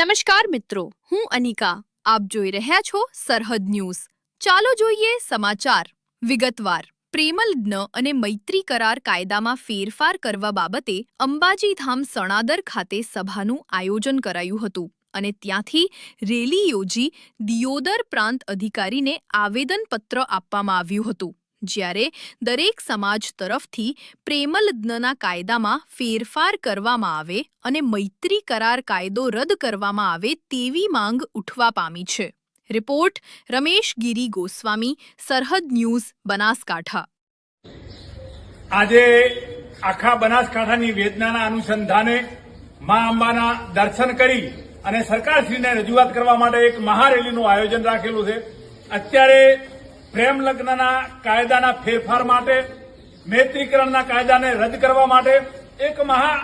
નમસ્કાર મિત્રો, હું અનિકા. આપ જોઈ રહ્યા છો સરહદ ન્યૂઝ. ચાલો જોઈએ સમાચાર. વિગતવાર. પ્રેમલગ્ન અને મૈત્રી કરાર કાયદામાં ફેરફાર કરવા બાબતે અંબાજીધામ સણાદર ખાતે સભાનું આયોજન કરાયું હતું અને ત્યાંથી રેલી યોજી દિયોદર પ્રાંત અધિકારીને આવેદનપત્ર આપવામાં આવ્યું હતું. જ્યારે દરેક સમાજ તરફથી પ્રેમલગ્નના કાયદામાં ફેરફાર કરવામાં આવે અને મૈત્રી કરાર કાયદો રદ કરવામાં આવે તેવી માંગ ઉઠવા પામી છે. રિપોર્ટ રમેશ ગિરી ગોસ્વામી, સરહદ ન્યૂઝ, બનાસકાંઠા. આજે આખા બનાસકાંઠાની વેદનાના અનુસંધાને મા અંબાના દર્શન કરી અને સરકારશ્રીને રજૂઆત કરવા માટે એક મહારેલીનું આયોજન રાખેલું છે. અત્યારે પ્રેમ લગ્નના કાયદાના ફેરફાર માટે, મૈત્રીકરણના કાયદાને રદ કરવા માટે એક મહા,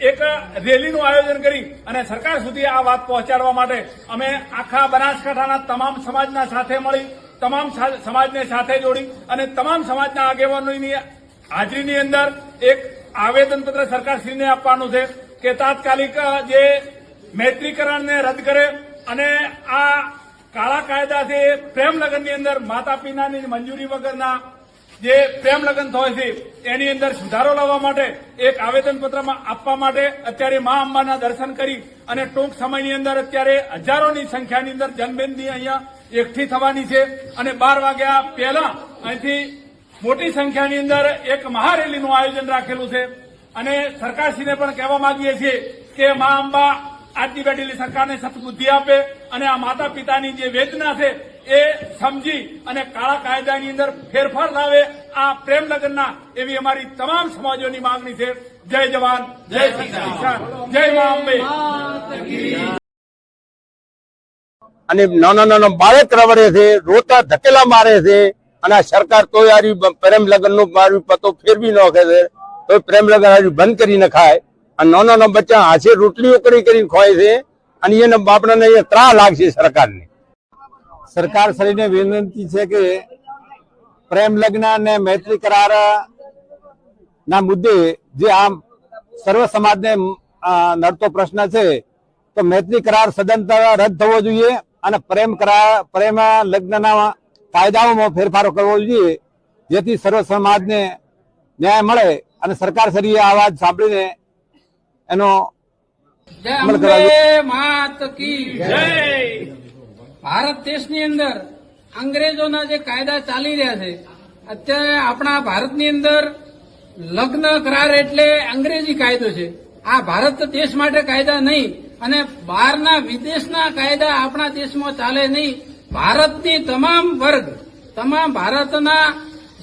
એક રેલીનું આયોજન કરી અને સરકાર સુધી આ વાત પહોંચાડવા માટે અમે આખા બનાસકાંઠાના તમામ સમાજના સાથે મળી, તમામ સમાજને સાથે જોડી અને તમામ સમાજના આગેવાનોની હાજરીની અંદર એક આવેદનપત્ર સરકારશ્રીને આપવાનું છે કે તાત્કાલિક જે મૈત્રીકરણને રદ કરે અને આ કાળા કાયદા છે એ પ્રેમ લગ્નની અંદર માતા પિતાની મંજૂરી વગરના જે પ્રેમ લગ્ન થાય છે, એની અંદર સુધારો લાવવા માટે, એક આવેદનપત્રમાં આપવા માટે અત્યારે મા અંબાના દર્શન કરી અને ટૂંક સમયની અંદર અત્યારે હજારોની સંખ્યાની અંદર જનમેદની અહીંયા એકઠી થવાની છે અને બાર વાગ્યા પહેલા અહીંથી મોટી સંખ્યાની અંદર એક મહારેલીનું આયોજન રાખેલું છે. અને સરકારશ્રીને પણ કહેવા માંગીએ છીએ કે મા અંબા આજની બેઠેલી સરકારને સતબુદ્ધિ આપે અને આ માતા પિતાની જે વેદના છે એ સમજી અને કાળા કાયદાની અંદર ફેરફાર લાવે આ પ્રેમ લગ્નના એવી અમારી તમામ સમાજોની માંગણી છે. જય જવાન જય કિસાન જય મા અંબે. અને નાના નાના બાળક રવડે છે રોતા ધકેલા મારે છે અને આ સરકાર તોય આરી પ્રેમ લગ્નનું મારી પતો ફેરવી નાખે છે. તો પ્રેમ લગ્ન બંધ કરી નખાય. અને નાના નાના બચ્ચા હાથે રોટલીઓ કરી કરીને ખોવાય છે અને એને બાપડાને એ ત્રાહ લાગશે સરકારને. સરકાર શ્રીને વિનંતી છે કે પ્રેમ લગ્ન અને મૈત્રી કરાર ના મુદ્દે જે આમ સર્વ સમાજને નડતો પ્રશ્ન છે, તો મૈત્રી કરાર સદંતર રદ થવો જોઈએ અને પ્રેમ કરાર, પ્રેમ લગ્નના કાયદાઓમાં ફેરફારો કરવો જોઈએ, જેથી સર્વ સમાજને ન્યાય મળે અને સરકાર શ્રીએ આ વાત સાંભળીને એનો અમલ અંબે માત કી ભારત દેશની અંદર અંગ્રેજોના જે કાયદા ચાલી રહ્યા છે અત્યારે આપણા ભારતની અંદર લગ્ન કરાર એટલે અંગ્રેજી કાયદો છે. આ ભારત દેશ માટે કાયદા નહીં અને બહારના વિદેશના કાયદા આપણા દેશમાં ચાલે નહીં. ભારતની તમામ વર્ગ તમામ ભારતના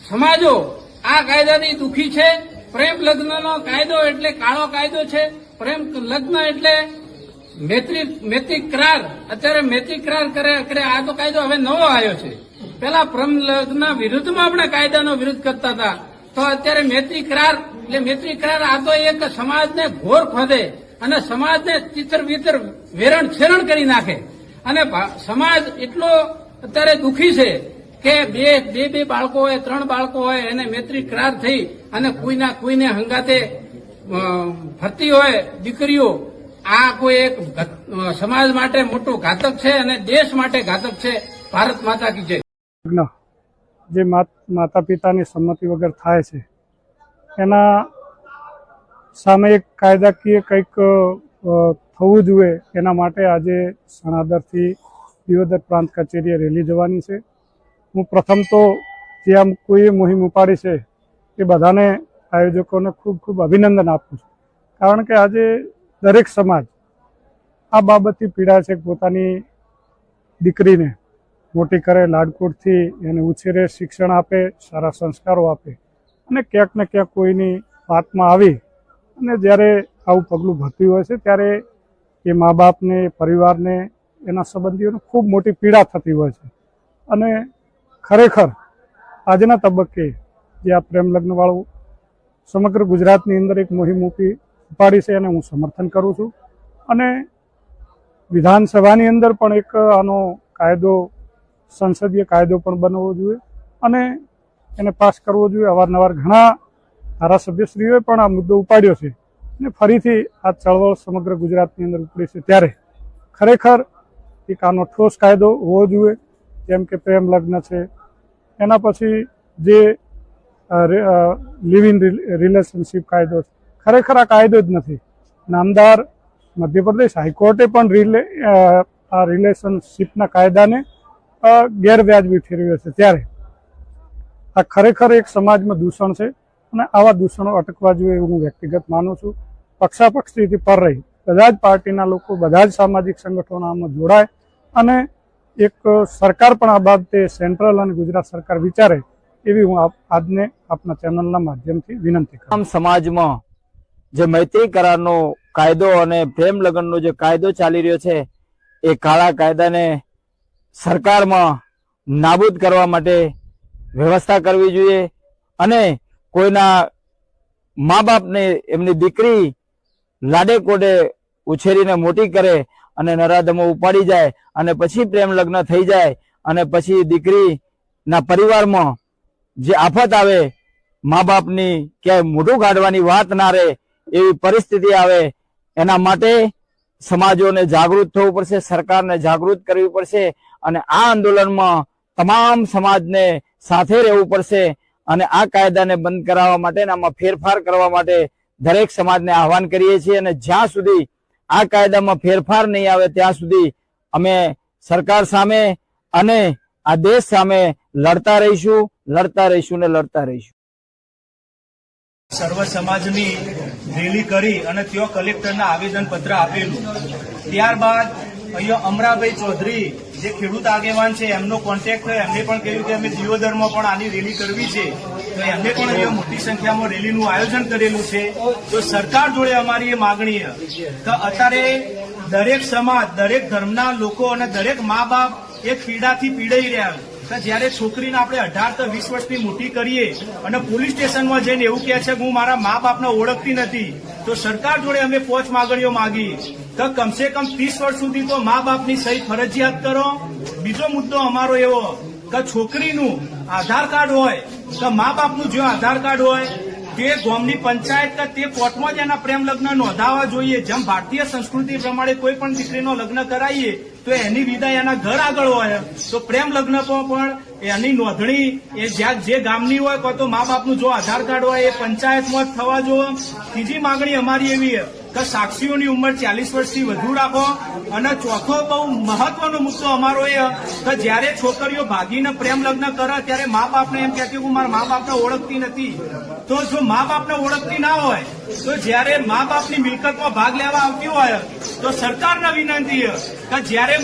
સમાજો આ કાયદાથી દુઃખી છે. પ્રેમ લગ્નનો કાયદો એટલે કાળો કાયદો છે. પ્રેમ લગ્ન એટલે મૈત્રી મૈત્રી કરાર. અત્યારે મૈત્રી કરાર કરે કરે. આ તો કાયદો હવે નવો આવ્યો છે. પેલા પ્રેમ લગ્ન વિરુદ્ધમાં આપણે કાયદાનો વિરોધ કરતા હતા. તો અત્યારે મૈત્રી કરાર, એટલે મૈત્રી કરાર આ તો એક સમાજને ઘોર ખોદે અને સમાજને ચિત્ર, વિતર, વેરણ, છેરણ કરી નાખે. અને સમાજ એટલો અત્યારે દુખી છે કે બે બે બે બાળકો હોય, ત્રણ બાળકો હોય, એને મેત્રી કરાર થઈ અને કોઈના કોઈને હંગાતે ફરતી હોય દીકરીઓ, આ કોઈ એક સમાજ માટે મોટું ઘાતક છે અને દેશ માટે ઘાતક છે. ભારત માતા કી જય. જે માતા પિતાની સંમતિ વગર થાય છે, એના સામે એક કાયદાકીય કંઈક થવું જોઈએ. એના માટે આજે સણાદરથી દિયોદર પ્રાંત કચેરીએ રેલી જવાની છે. હું પ્રથમ તો જે આમ કોઈ મુહિમ ઉપાડી છે, એ બધાને આયોજકોને ખૂબ ખૂબ અભિનંદન આપું છું. કારણ કે આજે દરેક સમાજ આ બાબતથી પીડાય છે પોતાની દીકરીને મોટી કરે લાડકોટથી એને ઉછેરે, શિક્ષણ આપે, સારા સંસ્કારો આપે. અને ક્યાંક ને ક્યાંક કોઈની વાતમાં આવી અને જ્યારે આવું પગલું ભરતું હોય છે, ત્યારે એ મા બાપને, પરિવારને, એના સંબંધીઓને ખૂબ મોટી પીડા થતી હોય છે. અને ખરેખર આજના તબક્કે જે આ પ્રેમ લગ્નવાળું સમગ્ર ગુજરાતની અંદર એક મુહિમ મૂકી ઉપાડી છે એને હું સમર્થન કરું છું. અને વિધાનસભાની અંદર પણ એક આનો કાયદો, સંસદીય કાયદો પણ બનવો જોઈએ અને એને પાસ કરવો જોઈએ. અવારનવાર ઘણા ધારાસભ્યશ્રીઓએ પણ આ મુદ્દો ઉપાડ્યો છે અને ફરીથી આ ચળવળ સમગ્ર ગુજરાતની અંદર ઉપડી છે ત્યારે. ખરેખર એક આનો ઠોસ કાયદો હોવો જોઈએ. જેમ કે પ્રેમ લગ્ન છે. એના પછી જે લિવ ઇન રિલેશનશીપ કાયદો છે. ખરેખર આ કાયદો જ નથી. નામદાર મધ્યપ્રદેશ હાઈકોર્ટે પણ રિલે આ રિલેશનશીપના કાયદાને ગેરવ્યાજબી ઠેરવ્યો છે. ત્યારે આ ખરેખર એક સમાજમાં દૂષણ છે અને આવા દૂષણો અટકવા જોઈએ એવું હું વ્યક્તિગત માનું છું. પક્ષાપક્ષથી પર રહી. બધા જ પાર્ટીના લોકો, બધા જ સામાજિક સંગઠનો આમાં જોડાય અને એક સરકાર પણ આ બાબતે સેન્ટ્રલ અને ગુજરાત સરકાર વિચારે એવી હું આજને આપના ચેનલના માધ્યમથી વિનંતી કરું સમાજમાં જે મૈત્રી કરારનો કાયદો અને પ્રેમ લગ્નનો જે કાયદો ચાલી રહ્યો છે, એ કાળા કાયદાને સરકારમાં નાબૂદ કરવા માટે વ્યવસ્થા કરવી જોઈએ અને કોઈના મા બાપને એમની દીકરી લાડે કોડે ઉછેરીને મોટી કરે અને નરાધમો ઉપાડી જાય અને પછી પ્રેમ લગ્ન થઈ જાય અને પછી દીકરીના પરિવારમાં જે આફત આવે, મા બાપની ક્યાંય મોઢું કાઢવાની વાત ના રહે એવી પરિસ્થિતિ આવે, એના માટે સમાજોને જાગૃત થવું પડશે, સરકારને જાગૃત કરવી પડશે અને આ આંદોલનમાં તમામ સમાજને સાથે રહેવું પડશે અને આ કાયદાને બંધ કરાવવા માટે આમાં ફેરફાર કરવા માટે દરેક સમાજને આહવાન કરીએ છીએ અને જ્યાં સુધી આ કાયદામાં ફેરફાર નહીં આવે ત્યાં સુધી અમે સરકાર સામે અને આ દેશ સામે લડતા રહીશું લડતા રહીશું ને લડતા રહીશું. સર્વ સમાજની રેલી કરી અને ત્યાં કલેક્ટરને આવેદન પત્ર આપેલું. ત્યારબાદ અહીંયા અમરાભાઈ ચૌધરી જે ખેડૂત આગેવાન છે, એમનો કોન્ટેક્ટ થયો એમને પણ કહ્યું કે અમે દિયોદરમાં પણ આની રેલી કરવી છે. તો એમને પણ અહીંયા મોટી સંખ્યામાં રેલીનું આયોજન કરેલું છે. તો સરકાર જોડે અમારી એ માગણી તો અત્યારે દરેક સમાજ, દરેક ધર્મના લોકો અને દરેક મા બાપ એ પીડાથી પીડાઈ રહ્યા છે. જયારે છોકરીને આપણે અઢાર તો વીસ વર્ષની મોટી કરીએ અને પોલીસ સ્ટેશનમાં જઈને એવું કહે છે કે હું મારા મા બાપને ઓળખતી નથી, તો સરકાર જોડે અમે પોચ માગણીઓ માગી તો કમસે કમ ત્રીસ વર્ષ સુધી તો મા બાપની સહી ફરજિયાત કરો. બીજો મુદ્દો અમારો એવો કે છોકરીનું આધાર કાર્ડ હોય, કે મા બાપનું જે આધાર કાર્ડ હોય, તે ગામની પંચાયત કે તે કોર્ટમાં જ એના પ્રેમ લગ્ન નોંધાવા જોઈએ. જેમ ભારતીય સંસ્કૃતિ પ્રમાણે કોઈ પણ દીકરીનો લગ્ન કરાવીએ તો એની વિદાય એના ઘર આગળ હોય તો પ્રેમ લગ્ન પણ એની નોંધણી એ જ્યાં જે ગામની હોય કાં તો મા બાપનું જો આધાર કાર્ડ હોય એ પંચાયતમાં જ થવા જો ત્રીજી માંગણી અમારી એવી કે સાક્ષીઓની ઉંમર ચાલીસ વર્ષથી વધુ રાખો. અને ચોથો બહુ મહત્વનો મુદ્દો અમારો એ કે જ્યારે છોકરીઓ ભાગીને પ્રેમ લગ્ન કરે ત્યારે મા બાપને એમ કહેતી હું મારા મા બાપને ઓળખતી નથી. તો જો મા બાપને ઓળખતી ના હોય, તો જ્યારે મા બાપની મિલકતમાં ભાગ લેવા આવતી હોય, તો સરકારને વિનંતી કે જ્યારે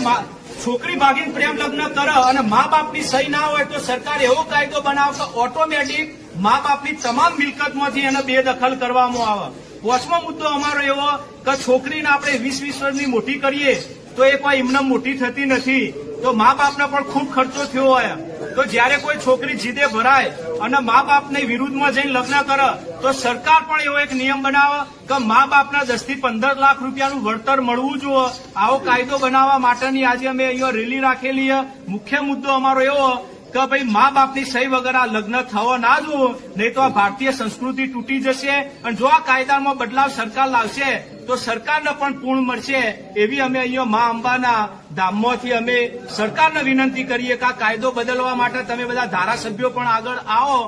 છોકરી ભાગીને પ્રેમ લગ્ન કરે અને મા બાપની સહી ના હોય તો સરકાર એવો કાયદો બનાવશે ઓટોમેટિક મા બાપની તમામ મિલકતમાંથી એને બેદખલ કરવામાં આવે. પાંચમો મુદ્દો અમારો એવો કે છોકરીને આપણે વીસ વીસ વર્ષની મોટી કરીએ તો એ કોઈ એમને મોટી થતી નથી. તો મા બાપને પણ ખૂબ ખર્ચો થયો હોય. તો જ્યારે કોઈ છોકરી જીદે ભરાય અને મા બાપની વિરુદ્ધમાં જઈને લગ્ન કરે, તો સરકાર પણ એવો એક નિયમ બનાવે કે મા બાપના દસથી પંદર લાખ રૂપિયાનું વળતર મળવું જોઈએ. આવો કાયદો બનાવવા માટેની આજે અમે અહીંયા રેલી રાખેલી મુખ્ય મુદ્દો અમારો એવો કે ભાઈ મા બાપની સહી વગર આ લગ્ન થવો ના જવું નહીં તો આ ભારતીય સંસ્કૃતિ તૂટી જશે. અને જો આ કાયદામાં બદલાવ સરકાર લાવશે, તો સરકારને પણ પૂર્ણ મળશે. એવી અમે અહીંયા મા અંબાના ધામમાંથી અમે સરકારને વિનંતી કરીએ કે આ કાયદો બદલવા માટે તમે બધા ધારાસભ્યો પણ આગળ આવો.